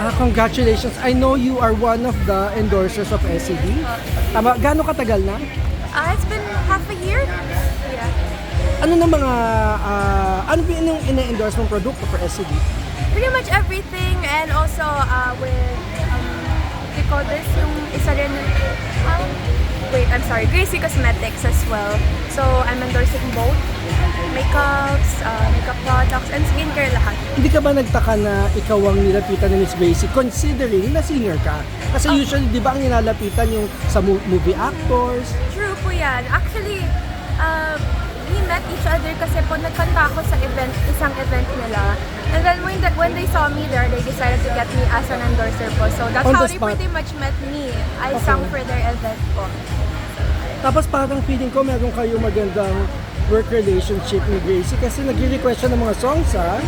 Ah, congratulations. I know you are one of the endorsers of SCD. Tama, gaano katagal na? Uh, it's been half a year. Yeah. Ano na mga, ah, ano ba yung ina-endorse mong produkto for SCD? Pretty much everything and also uh, with, um, call this? Yung isa rin, um, wait, I'm sorry, Gracie Cosmetics as well. So, I'm endorsing both makeups, uh, makeup products, and skincare lahat. Hindi ka ba nagtaka na ikaw ang nilapitan ni Miss Gracie considering na singer ka? Kasi usually, di ba ang nilalapitan yung sa mo- movie actors? True po yan. Actually, uh, we met each other kasi po nagkanta ako sa event, isang event nila. And then when, the, when they saw me there, they decided to get me as an endorser po. So that's On how the they spot. pretty much met me. I Okay. sang for their event po. Tapos parang feeling ko meron kayo magandang work relationship ni Gracie kasi nagre-request siya ng mga songs ha.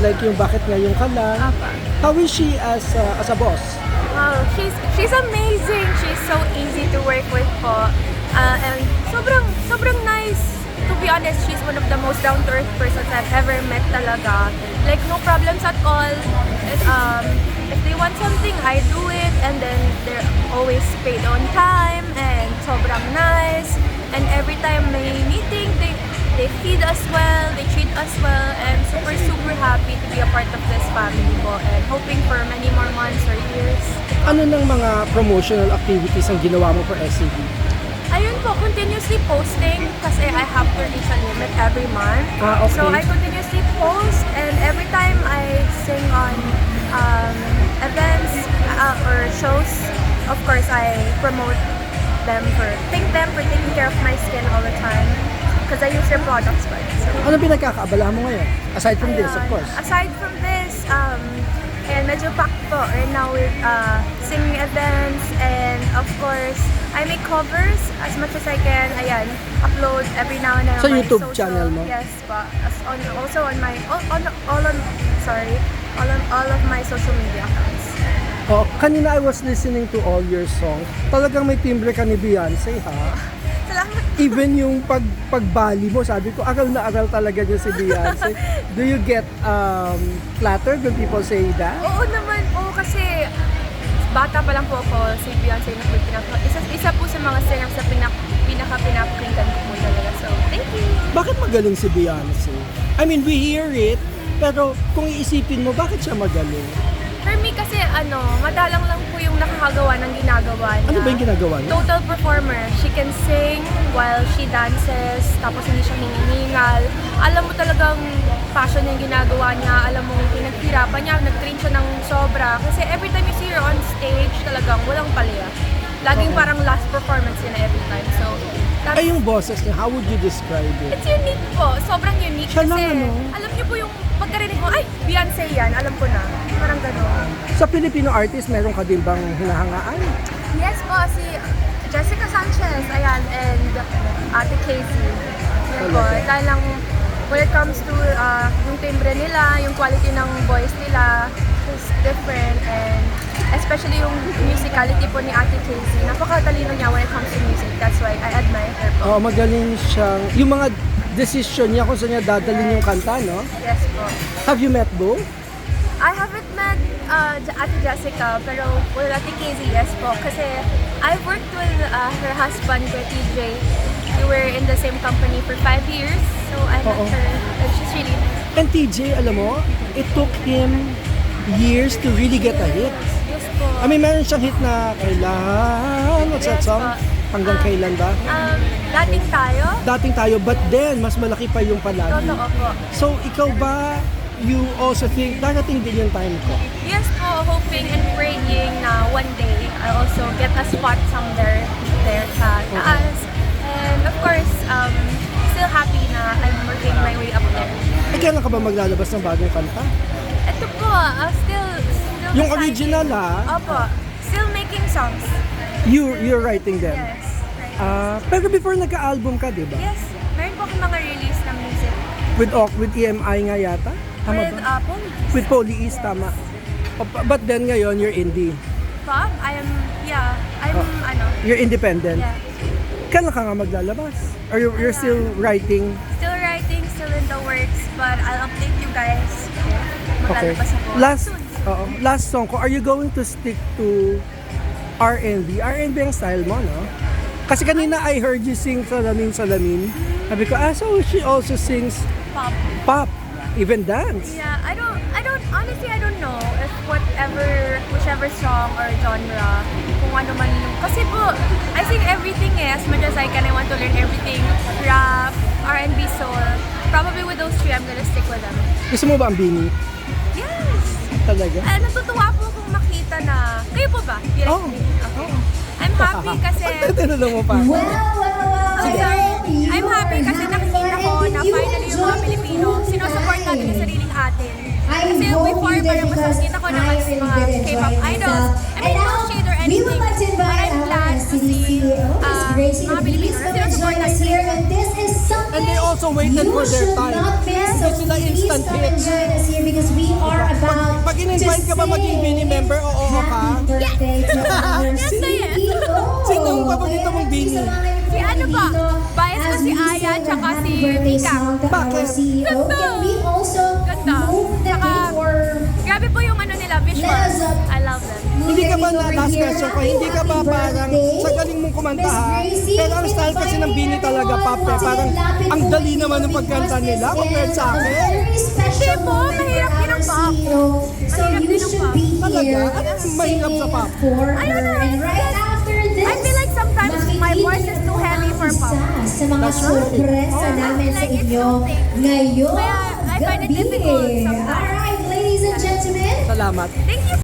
Like yung Bakit Ngayon Ka Lang. Apa. How is she as a, as a boss? Wow, she's she's amazing. She's so easy to work with po. Uh, and sobrang sobrang nice. To be honest, she's one of the most down-to-earth persons I've ever met talaga. Like, no problems at all. It, um, if they want something, I do it. And then, they're always paid on time. And sobrang nice. And every time may meeting, they, they feed us well, they treat us well. And super, super happy to be a part of this family po. And hoping for many more months or years. Ano ng mga promotional activities ang ginawa mo for SCD? Ayun po, continuously posting kasi I have to reach a limit every month. Ah, okay. So I continuously post and every time I sing on um, events uh, or shows, of course I promote them for, thank them for taking care of my skin all the time because I use their products but so, Ano pinagkakaabala mo ngayon? Aside from this, of Ayun. course. Aside from this, um, and medyo packed po right now with uh, singing events and of course, I make covers as much as I can. Ayan, upload every now and then Sa on my YouTube social- channel mo? Yes po. As on, also on my, all, on, all on, sorry, all on all of my social media accounts. Oh, kanina I was listening to all your songs. Talagang may timbre ka ni Beyonce ha. Salamat. Even yung pag pagbali mo, sabi ko, aral na aral talaga niya si Beyonce. Do you get um, flattered when people say that? Oo naman po kasi bata pa lang po ako si Beyonce na po yung pinaka, isa, isa po sa mga singers sa pinak, pinaka pinapakinggan ko po talaga. So, thank you. Bakit magaling si Beyonce? I mean, we hear it, pero kung iisipin mo, bakit siya magaling? For me kasi ano, madalang lang po yung nakakagawa ng ginagawa niya. Ano ba yung ginagawa niya? Total performer. She can sing while she dances, tapos hindi siya hinihingal. Alam mo talagang passion yung ginagawa niya, alam mo pinaghirapan niya, nag-train siya ng sobra. Kasi every time you see her on stage, talagang walang palya. Laging Okay. parang last performance yun every time. So, that's, Ay, yung boses niya, how would you describe it? it's unique po. Sobrang unique. Siya kasi ano? alam niyo po yung pagkarinig mo, ay, Beyonce yan, alam ko na. Parang gano'n. Sa Filipino artist, meron ka din bang hinahangaan? Yes po, si Jessica Sanchez, ayan, and Ate Casey. Yun po, Talaga? dahil lang when it comes to uh, yung timbre nila, yung quality ng voice nila is different and especially yung musicality po ni Ate Casey. Napakatalino niya when it comes to music. That's why I admire. Oo, magaling siyang, yung mga decision niya kung saan niya dadalhin yung kanta, no? Yes po. Have you met Bo? I haven't met uh, Ate Jessica, pero with Ate Casey, yes po. Kasi I worked with uh, her husband, Kuya TJ. We were in the same company for five years. So I met Oo. her and she's really nice. And TJ, alam mo, it took him years to really get a hit. Yes po. I mean, meron siyang hit na kailan, what's that Yes song? Hanggang kailan ba? um, dating tayo? Dating tayo, but then, mas malaki pa yung palagi. Totoo po. So, ikaw ba, you also think, darating din yung time ko? Yes po, hoping and praying na one day I'll also get a spot somewhere there sa taas. And of course, um, still happy na I'm working my way up there. Eh, kailan ka ba maglalabas ng bagong kanta? Ito po, uh, still, still Yung deciding. original, ah. Opo, still making songs. You, you're writing them. Yes. Ah, pero before nagka-album ka, di ba? yes, meron po akong mga release ng music. With, Oc- with EMI nga yata? Tama With ba? uh, Police. With Poly East, tama. O, But then ngayon, you're indie. Pa, I am, yeah, I'm, Oh. ano, You're independent. yeah. Kailan ka nga maglalabas? Or you're, you're still writing? Still writing, still in the works, but I'll update you guys. Okay. Maglalabas ako. Last Soon, soon. Oo. Last song ko, are you going to stick to R&B? R&B ang style mo, no? Kasi kanina I heard you sing Salamin Salamin. Sabi ko, ah, so she also sings Pop. pop, even dance. Yeah, I don't, I don't, honestly, I don't know if whatever, whichever song or genre, kung ano man yung, kasi po, I sing everything eh, as much as I can, I want to learn everything, rap, R&B, soul, probably with those three, I'm gonna stick with them. Gusto mo ba ang bini? Yes! Talaga? Ah, natutuwa po kung makita na, kayo po ba? Oo. me? Okay. I'm happy kasi, Tinanong mo pa. Well, well, well, I'm sorry. I'm happy kasi nakikita ko na finally yung mga Pilipino, sinusupport natin yung sariling atin. Kasi before, parang mas nakikita ko na mas mga K-pop idols. I mean, no shade or anything. But I'm glad to see uh, mga Pilipino na sinusupport natin. And they also waited you for their time. not miss. So Hindi sila instant hit. join us here because we are about Pag in-invite to ka ba maging Bini member, oo ka? Our Yes na yes. Sino ang paborito mong Bini? Si ano ba? Bias ko si Aya tsaka si Mika. Bakit? CEO. Ganda. Can we also Ganda. Tsaka, Grabe po yung ano nila, visuals. I love them. Hindi ka ba na last question ko, hindi ka ba parang sa galing mong kumanta ha? Pero ang style kasi ng Bini talaga pop eh. Parang ang dali naman ng pagkanta nila compared sa akin. Hindi po, mahirap din ang pop. So Mahirap be Talaga? Ano mahirap sa pop? for I mga Oh, namin sa inyo ngayong gabi. Alright, ladies and gentlemen, Salamat. Thank you